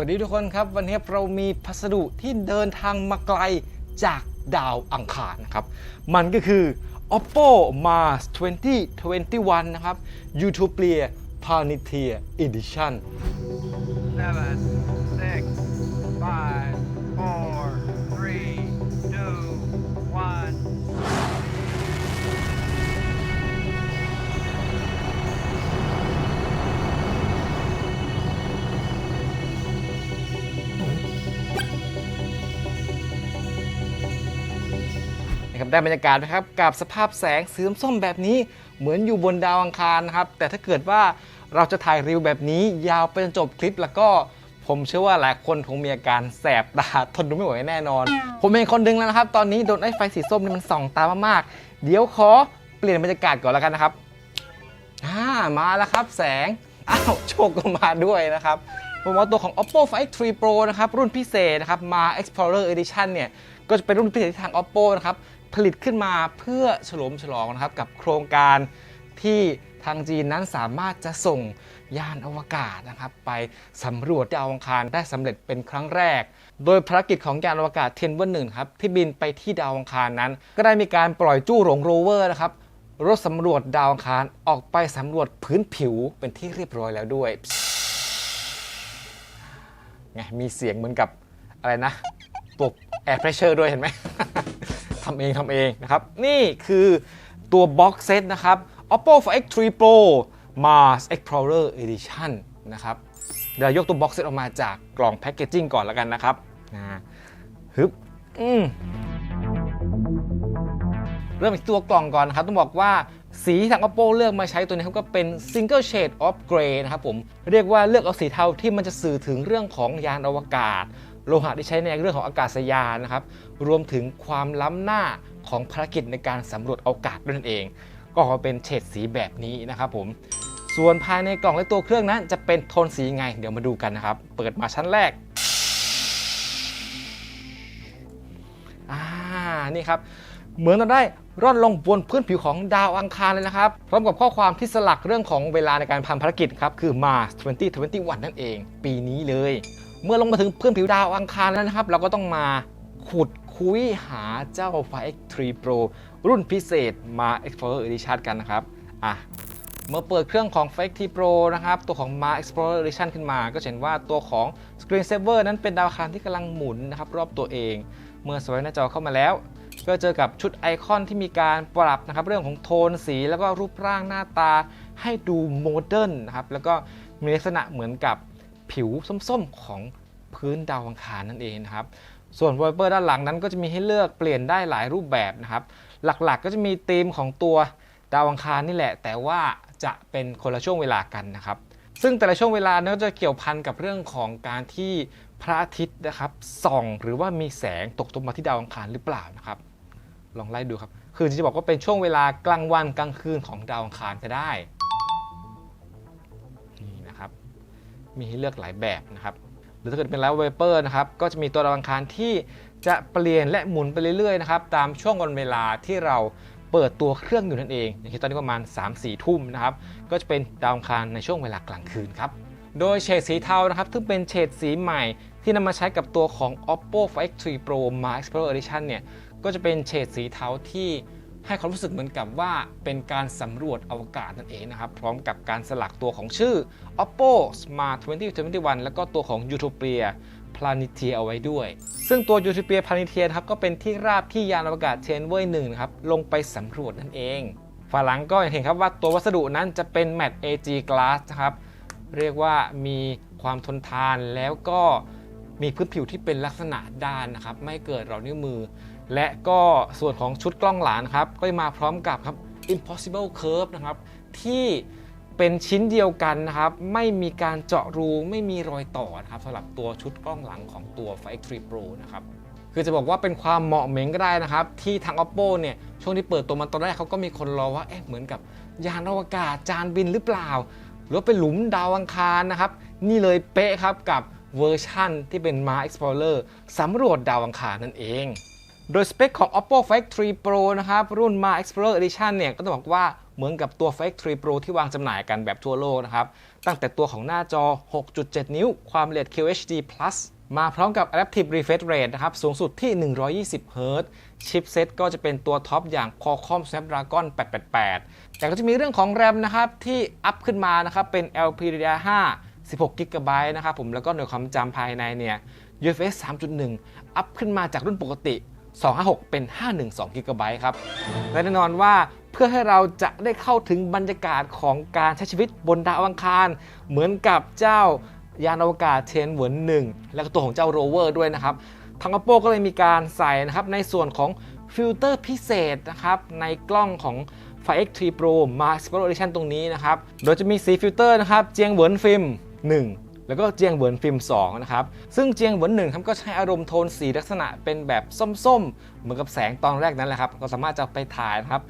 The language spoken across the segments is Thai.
วัสดีทุกคนครับ วันนี้เรามีพัสดุที่เดินทางมาไกลจากดาวอังคารนะครับ มันก็คือ Oppo Mars 2021 นะครับ Utopia Pioneer Edition 7 6 5 4 นะครับได้บรรยากาศนะครับกับสภาพแสงสีส้มแบบนี้เหมือนอยู่บนดาวอังคารนะครับแต่ถ้าเกิดว่าเราจะถ่ายรีวิวแบบนี้ยาวไปจนจบคลิปแล้วก็ผมเชื่อว่าหลายคนคงมีอาการแสบตาทนดูไม่ไหวแน่นอน ผมเองคนหนึงแล้วนะครับ ตอนนี้โดนไอ้ไฟสีส้มนี่มันส่องตามากๆ เดี๋ยวขอเปลี่ยนบรรยากาศก่อนแล้วกันนะครับอ่ามาแล้วครับแสงอ้าวโชคก็มาด้วยนะครับผมว่าตัวของ oppo find 3 pro นะครับ รุ่นพิเศษนะครับมา explorer edition เนี่ย ก็จะเป็นรุ่นพิเศษที่ทาง oppo นะครับ ผลิตขึ้นมาเพื่อเฉลิมฉลองนะครับกับโครงการที่ทางจีนนั้นสามารถจะส่งยานอวกาศนะครับ ไปสำรวจดาวอังคารได้สำเร็จเป็นครั้งแรก โดยภารกิจของยานอวกาศเทนเวอร์หนึ่งครับที่บินไปที่ดาวอังคารนั้น ก็ได้มีการปล่อยจู้หลงโรเวอร์นะครับรถสำรวจดาวอังคารออกไปสำรวจพื้นผิวเป็นที่เรียบร้อยแล้วด้วยไงมีเสียงเหมือนกับอะไรนะตัวแอร์เพรสเชอร์ด้วยเห็นไหม ทำเองทำเองนะครับ นี่คือตัวบ็อกเซตนะครับ oppo for x3 pro mars explorer edition นะครับเดี๋ยวยกตัวบ็อกเซตออกมาจากกล่องแพคเกจจิ้งก่อนแล้วกันนะครับนะฮึบอืมเริ่มที่ตัวกล่องก่อนนะครับ ต้องบอกว่าสีที่ทาง oppo เลือกมาใช้ตัวนี้ครับก็เป็น single shade of gray นะครับผม เรียกว่าเลือกเอาสีเทาที่มันจะสื่อถึงเรื่องของยานอวกาศ โลหะที่ใช้ในเรื่องของอากาศยานนะครับ รวมถึงความล้ำหน้าของภารกิจในการสำรวจอวกาศด้วยนั่นเอง ก็ออกมาเป็นเฉดสีแบบนี้นะครับผมส่วนภายในกล่องและตัวเครื่องนั้นจะเป็นโทนสีไง เดี๋ยวมาดูกันนะครับ เปิดมาชั้นแรกอ่านี่ครับ เหมือนเราได้ร่อนลงบนพื้นผิวของดาวอังคารเลยนะครับ พร้อมกับข้อความที่สลักเรื่องของเวลาในการพันภารกิจครับ คือ Mars 2021 นั่นเอง ปีนี้เลย เมื่อลงมาถึงพื้นผิวดาวอังคารแล้วนะครับ เราก็ต้องมาขุด คุยหาเจ้า Fire X3 Pro รุ่นพิเศษมา Explorer Edition กันนะครับอะเมื่อเปิดเครื่องของ f a k e T Pro นะครับ ตัวของ m a Explorer Edition ขึ้นมา ก็เห็นว่าตัวของ Screen Saver นั้นเป็นดาวคารที่กำลังหมุนนะครับรอบตัวเอง เมื่อสวายหน้าจอเข้ามาแล้ว ก็เจอกับชุดไอคอนที่มีการปรับนะครับเรื่องของโทนสีแล้วก็รูปร่างหน้าตาให้ดูโมเดิร์นนะครับแล้วก็มีลักษณะเหมือนกับผิวส้มๆของ พื้นดาวอังคารนั่นเองนะครับ ส่วนวอลเปอร์ด้านหลังนั้นก็จะมีให้เลือกเปลี่ยนได้หลายรูปแบบนะครับ หลักๆก็จะมีธีมของตัวดาวอังคารนี่แหละ แต่ว่าจะเป็นคนละช่วงเวลากันนะครับ ซึ่งแต่ละช่วงเวลาเนี่ยก็จะเกี่ยวพันกับเรื่องของการที่พระอาทิตย์นะครับส่อง หรือว่ามีแสงตกตรงมาที่ดาวอังคารหรือเปล่านะครับ ลองไล่ดูครับ คือจะบอกว่าเป็นช่วงเวลากลางวันกลางคืนของดาวอังคารก็ได้นี่นะครับ มีให้เลือกหลายแบบนะครับ รือถ้าเกิดเป็นแล้วเวเปอร์นะครับก็จะมีตัวดาวอังคารที่จะเปลี่ยนและหมุนไปเรื่อยๆนะครับตามช่วงวันเวลาที่เราเปิดตัวเครื่องอยู่นั่นเองอย่างที่ตอนนี้ประมาณ 3-4 ทุ่มนะครับก็จะเป็นดาวอังคารในช่วงเวลากลางคืนครับโดยเฉดสีเทานะครับซึ่งเป็นเฉดสีใหม่ที่นำมาใช้กับตัวของ oppo find x3 pro mars explorer edition เนี่ยก็จะเป็นเฉดสีเทาที่ ให้ความรู้สึกเหมือนกับว่าเป็นการสำรวจอวกาศนั่นเองนะครับ พร้อมกับการสลักตัวของชื่อ oppo smart 2021 แล้วก็ตัวของ utopia planeteer เอาไว้ด้วย ซึ่งตัว utopia planeteer นะครับก็เป็นที่ราบที่ยานอวกาศเชนเว่ยหนึ่งครับลงไปสำรวจนั่นเองฝาหลังก็เห็นครับว่าตัววัสดุนั้นจะเป็น matte AG glass นะครับ เรียกว่ามีความทนทานแล้วก็ มีพื้นผิวที่เป็นลักษณะด้านนะครับ ไม่เกิดรอยนิ้วมือ และก็ส่วนของชุดกล้องหลังครับ ก็มาพร้อมกับครับ impossible curve นะครับ ที่เป็นชิ้นเดียวกันนะครับ ไม่มีการเจาะรูไม่มีรอยต่อนะครับสำหรับตัวชุดกล้องหลังของตัว Find X3 Pro นะครับคือจะบอกว่าเป็นความเหมาะเหม็งก็ได้นะครับ ที่ทาง oppo เนี่ยช่วงที่เปิดตัวมันตอนแรกเขาก็มีคนรอว่าเอ๊ะเหมือนกับยานอวกาศจานบินหรือเปล่า หรือเป็นหลุมดาวอังคารนะครับ นี่เลยเป๊ะครับกับ เวอร์ชั่นที่เป็น Mars Explorer สำรวจดาวอังคารนั่นเอง โดยสเปคของ Oppo Find 3 Pro นะครับ รุ่น Ma Explorer Edition เนี่ยก็ต้องบอกว่าเหมือนกับตัว Find 3 Pro ที่วางจำหน่ายกันแบบทั่วโลกนะครับ ตั้งแต่ตัวของหน้าจอ 6.7 นิ้ว ความละเอียด QHD Plus มาพร้อมกับ Adaptive Refresh Rate นะครับ สูงสุดที่ 120 Hz ชิปเซ็ตก็จะเป็นตัวท็อปอย่าง Qualcomm Snapdragon 888 แต่ก็จะมีเรื่องของ RAM นะครับ ที่อัพขึ้นมานะครับ เป็น LPDDR5 16 g b นะครับผมแล้วก็หน่วยความจำภายในเนี่ย UFS 3.1 อัพขึ้นมาจากรุ่นปกติ 256 เป็น 512 g b ครับ และแน่นอนว่าเพื่อให้เราจะได้เข้าถึงบรรยากาศของการใช้ชีวิตบนดาวอังคาร เหมือนกับเจ้ายานอวกาศเทนเหวินหนึ่งและก็ตัวของเจ้าโรเวอร์ด้วยนะครับ ทาง Oppo ก็เลยมีการใส่นะครับในส่วนของฟิลเตอร์พิเศษนะครับในกล้องของ f i X3 Pro Max Explorer Edition ตรงนี้นะครับ โดยจะมีสีฟิลเตอร์นะครับ เจียงเหวินฟิล์ม 1 แล้วก็เจียงเหวินฟิล์ม2นะครับซึ่งเจียงเหวิน1ครับก็ใช้อารมณ์โทนสีลักษณะเป็นแบบส้มๆ เหมือนกับแสงตอนแรกนั้นแหละครับก็สามารถจะไปถ่ายนะครับ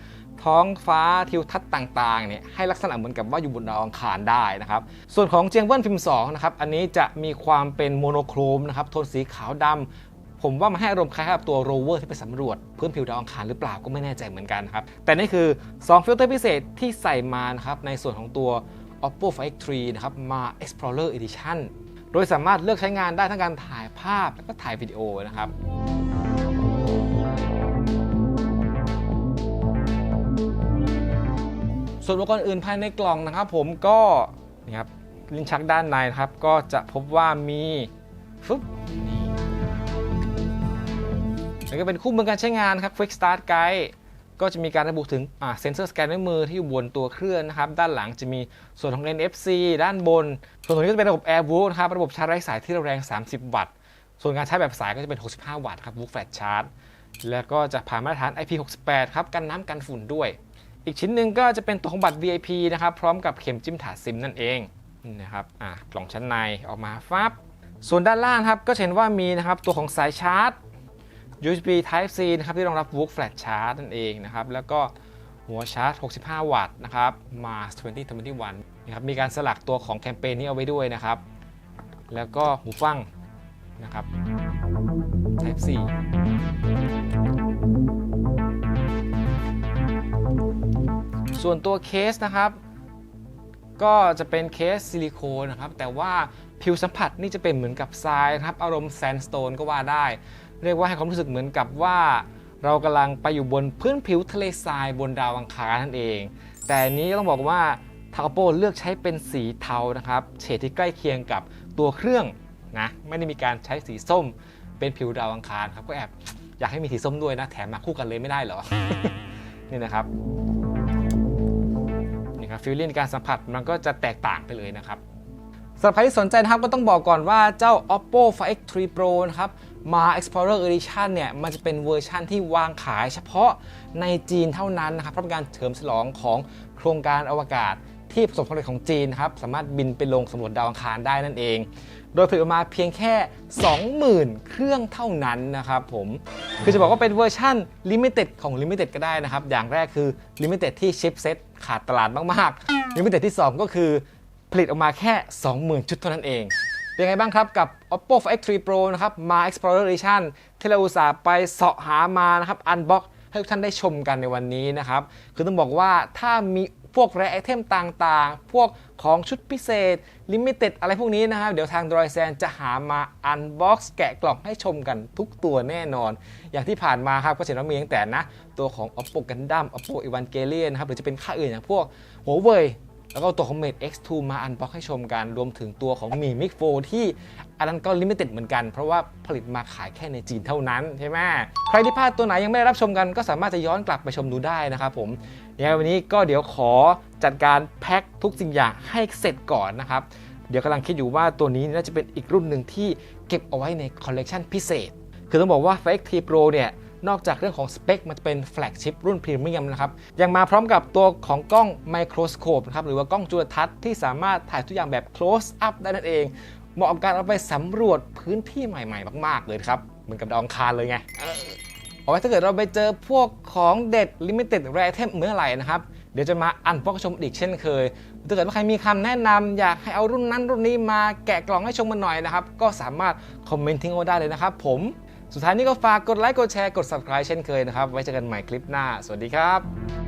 ท้องฟ้าทิวทัศน์ต่างๆเนี่ยให้ลักษณะเหมือนกับว่าอยู่บนดาวอังคารได้นะครับ ส่วนของเจียงเวินฟิล์ม2นะครับอันนี้จะมีความเป็นโมโนโครมนะครับโทนสีขาวดำผมว่ามันให้อารมณ์คล้ายกับตัวโรเวอร์ที่ไปสำรวจพื้นผิวดาวอังคารหรือเปล่าก็ไม่แน่ใจเหมือนกันครับ แต่นี่คือ 2 ฟิลเตอร์พิเศษที่ใส่มานะครับในส่วนของตัว Oppo Find X3 นะครับมา Explorer Edition โดยสามารถเลือกใช้งานได้ทั้งการถ่ายภาพและก็ถ่ายวิดีโอนะครับส่วนอุปกรณ์อื่นภายในกล่องนะครับ ผมก็นี่ครับลิ้นชักด้านในนะครับ ก็จะพบว่ามีฟึบนี่แล้วก็เป็นคู่มือการใช้งานครับ Quick Start Guide ก็จะมีการระบุถึงเซ็นเซอร์สแกนด้วยมือที่อยู่บนตัวเครื่องนะครับ ด้านหลังจะมีส่วนของ NFC ด้านบน ส่วนตรงนี้ก็จะเป็นระบบ Air Vook นะครับ ระบบชาร์จไร้สายที่แรง 30 วัตต์ ส่วนการใช้แบบสายก็จะเป็น 65 วัตต์ครับ Vook Flash Charge แล้วก็จะผ่านมาตรฐาน IP68 ครับ กันน้ำกันฝุ่นด้วย อีกชิ้นหนึ่งก็จะเป็นตัวของบัตร VIP นะครับ พร้อมกับเข็มจิ้มถาดซิมนั่นเองนะครับ อะกล่องชั้นในออกมาฟับ ส่วนด้านล่างครับ ก็เห็นว่ามีนะครับตัวของสายชาร์จ USB Type C นะครับที่รองรับ Vook Flash Charge นั่นเองนะครับแล้วก็หัวชาร์จ 65 วัตต์นะครับ Mars 2021นะครับมีการสลักตัวของแคมเปญนี้เอาไว้ด้วยนะครับ แล้วก็หูฟังนะครับ Type C ส่วนตัวเคสนะครับ ก็จะเป็นเคสซิลิโคนนะครับ แต่ว่าผิวสัมผัสนี่จะเป็นเหมือนกับทรายนะครับ อารมณ์แซนสโตนก็ว่าได้ เรียกว่าให้ความรู้สึกเหมือนกับว่าเรากำลังไปอยู่บนพื้นผิวทะเลทรายบนดาวอังคารนั่นเอง แต่นี้ต้องบอกว่าทาง Oppo เลือกใช้เป็นสีเทานะครับเฉดที่ใกล้เคียงกับตัวเครื่องนะไม่ได้มีการใช้สีส้มเป็นผิวดาวอังคารครับก็แอบอยากให้มีสีส้มด้วยนะแถมมาคู่กันเลยไม่ได้เหรอนี่นะครับนี่ครับฟีลลิ่งการสัมผัสมันก็จะแตกต่างไปเลยนะครับสำหรับใครที่สนใจนะครับก็ต้องบอกก่อนว่าเจ้า Oppo Find X3 Pro นะครับ มา Explorer Edition เนี่ยมันจะเป็นเวอร์ชั่นที่วางขายเฉพาะในจีนเท่านั้นนะครับเพราะเป็นการเฉลิมฉลองของโครงการอวกาศที่ประสบความสำเร็จของจีนครับสามารถบินไปลงสำรวจดาวอังคารได้นั่นเอง โดยผลิตออกมาเพียงแค่ 20,000 เครื่องเท่านั้นนะครับผมคือจะบอกว่าเป็นเวอร์ชั่น Limited ของ Limited ก็ได้นะครับ อย่างแรกคือ Limited ที่ชิปเซ็ตขาดตลาดมากๆ Limited ที่ 2 ก็คือผลิตออกมาแค่ 20,000 ชุดเท่านั้นเอง เป็นไงบ้างครับกับ Oppo Find X3 Pro นะครับมา Explorer Edition ที่เราอุตส่าห์ไปเสาะหามานะครับอันบ็อกให้ทุกท่านได้ชมกันในวันนี้นะครับ คือต้องบอกว่าถ้ามีพวกแรไอเทมต่างๆ พวกของชุดพิเศษ ลิมิเต็ดอะไรพวกนี้นะครับ เดี๋ยวทาง d r o i d จะหามาอันบ็อกซ์แกะกล่องให้ชมกันทุกตัวแน่นอน อย่างที่ผ่านมาครับก็เห็นว่ามีตั้งแต่นะ ตัวของ Oppo Gundam Oppo Evangelion นะครับหรือจะเป็นค่าอื่นอย่างพวก Huawei แล้วก็ตัวของ Mate X2 มาอันบ็อกให้ชมกัน รวมถึงตัวของ Mi Mix 4ที่อันนั้นก็ลิมิเต็ดเหมือนกัน เพราะว่าผลิตมาขายแค่ในจีนเท่านั้นใช่ไหมใครที่พลาดตัวไหนยังไม่ได้รับชมกันก็สามารถจะย้อนกลับไปชมดูได้นะครับผมยังไงวันนี้ก็เดี๋ยวขอจัดการแพ็คทุกสิ่งอย่างให้เสร็จก่อนนะครับเดี๋ยวกำลังคิดอยู่ว่าตัวนี้น่าจะเป็นอีกรุ่นหนึ่งที่เก็บเอาไว้ในคอลเลกชันพิเศษ คือต้องบอกว่า Find X3 Pro เนี่ย นอกจากเรื่องของสเปค มันจะเป็นแฟลกชิพรุ่นพรีเมียมนะครับ ยังมาพร้อมกับตัวของกล้องไมโครสโคปนะครับ หรือว่ากล้องจุลทรรศน์ที่สามารถถ่ายทุกอย่างแบบ close up ได้นั่นเอง เหมาะกับการเอาไปสำรวจพื้นที่ใหม่ๆ มาก ๆ เลยครับ เหมือนกับดองคารเลยไงเอาไว้ถ้าเกิดเราไปเจอพวกของเด็ด Limited Rare Item เมื่อไหร่นะครับเดี๋ยวจะมาอันบ็อกชมอีกเช่นเคย ถ้าเกิดว่าใครมีคำแนะนำอยากให้เอารุ่นนั้นรุ่นนี้มาแกะกล่องให้ชมกันหน่อยนะครับ ก็สามารถคอมเมนต์ทิ้งเอาได้เลยนะครับผม สุดท้ายนี้ก็ฝากกดไลค์กดแชร์กด subscribe เช่นเคยนะครับ ไว้เจอกันใหม่คลิปหน้า สวัสดีครับ